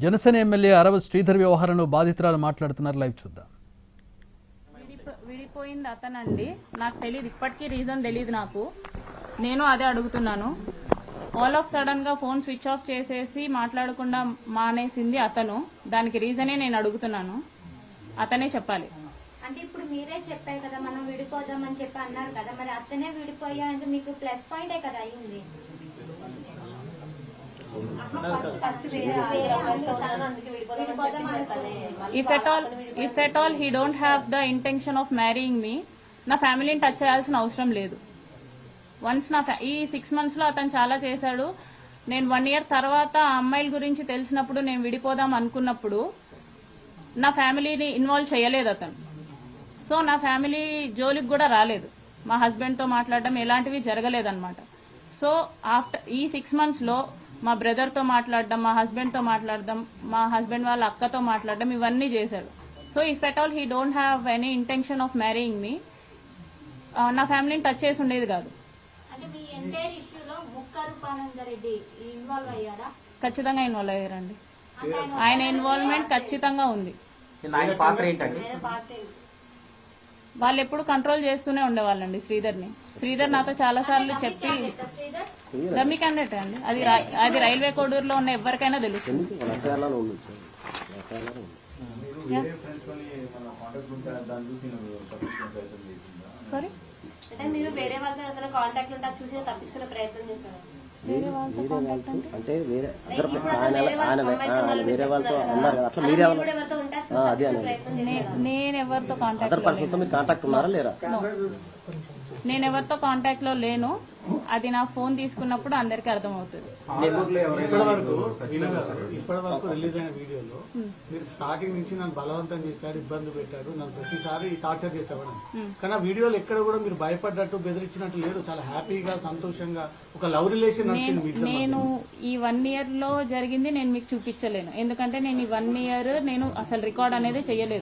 Janasena MLA అరవ శ్రీధర్ వ్యవహారంలో బాధితురాలు మాట్లాడుతున్నారు. లైవ్ చూద్దాం. విడిపో- విడిపోయింది అతనండి. నాకు తెలియదు ఇప్పటికీ రీజన్ తెలియదు నాకు. నేను అదే అడుగుతున్నాను. ఆల్ ఆఫ్ సడన్గా ఫోన్ స్విచ్ ఆఫ్ చేసేసి మాట్లాడకుండా మానేసింది అతను. దానికి రీజనే నేను అడుగుతున్నాను. అతనే చెప్పాలి. అంటే ఇప్పుడు మీరే చెప్పారు కదా మనం విడిపోదామని చెప్పి అన్నారు కదా. మరి అతనే విడిపోయా? అంటే మీకు ప్లస్ పాయింటే కదా అయింది. If at all if at all he don't have the intention of marrying me నా ఫ్యామిలీని టచ్ చేయాల్సిన అవసరం లేదు. వన్స్ నా ఈ సిక్స్ మంత్స్లో అతను చాలా చేశాడు. నేను వన్ ఇయర్ తర్వాత ఆ అమ్మాయిల గురించి తెలిసినప్పుడు నేను విడిపోదాం అనుకున్నప్పుడు నా ఫ్యామిలీని ఇన్వాల్వ్ చేయలేదు అతను. సో నా ఫ్యామిలీ జోలికి కూడా రాలేదు. మా హస్బెండ్తో మాట్లాడడం ఎలాంటివి జరగలేదన్నమాట. సో ఆఫ్టర్ ఈ సిక్స్ మంత్స్లో మా బ్రదర్తో మాట్లాడడం మా హస్బెండ్తో మాట్లాడడం మా హస్బెండ్ వాళ్ళ అక్కతో మాట్లాడడం ఇవన్నీ చేశాడు so if at all he don't have any intention of marrying me నా ఫ్యామిలీని టచ్ చేసి ఉండేది కాదు. అంటే మీ ఎంటైర్ ఇష్యూలో ముక్కారు పానందరెడ్డి ఇన్వాల్వ్ అయ్యారా? ఖచ్చితంగా ఇన్వాల్వ్ అయ్యారండి. అంటే ఆయన ఇన్వాల్వ్మెంట్ ఖచ్చితంగా ఉంది. పాత్ర ఏంటండి? వాళ్ళు ఎప్పుడు కంట్రోల్ చేస్తూనే ఉండేవాళ్ళండి శ్రీధర్ని. శ్రీధర్ నాతో చాలా సార్లు చెప్పి డమ్మీ క్యాండిడేట్ అండి. అది అది రైల్వే కోడూరులో ఉన్న ఎవరికైనా తెలుస్తుంది సారీ అంటే మీరు వేరే వాళ్ళతో ఏదైనా కాంటాక్ట్ ఉంటే అది చూసి తప్పించుకునే ప్రయత్నం చేశారు? వేరే వాళ్ళతో అన్నారు కదా. అట్లా మీరే అది నేను ఎవరితో కాంటాక్ట్ అదర్ పర్సన్తో మీరు కాంటాక్ట్ ఉన్నారా లేరా? నేను ఎవరితో కాంటాక్ట్లో లేను అది నా ఫోన్ తీసుకున్నప్పుడు అందరికీ అర్థమవుతుంది. ఇప్పటి వరకు ఇప్పటి వరకు రిలీజ్ అయిన వీడియోలో మీరు స్టార్టింగ్ నుంచి నన్ను బలవంతం చేశారు ఇబ్బంది పెట్టారు నన్ను ప్రతిసారి టార్చర్ చేసేవాడు కానీ ఆ వీడియోలో ఎక్కడ కూడా మీరు భయపడ్డట్టు బెదిరించినట్టు లేరు. చాలా హ్యాపీగా సంతోషంగా ఒక లవ్ రిలేషన్. నేను ఈ వన్ ఇయర్లో జరిగింది నేను మీకు చూపించలేను. ఎందుకంటే నేను ఈ వన్ ఇయర్ నేను అసలు రికార్డ్ అనేది చేయలేదు.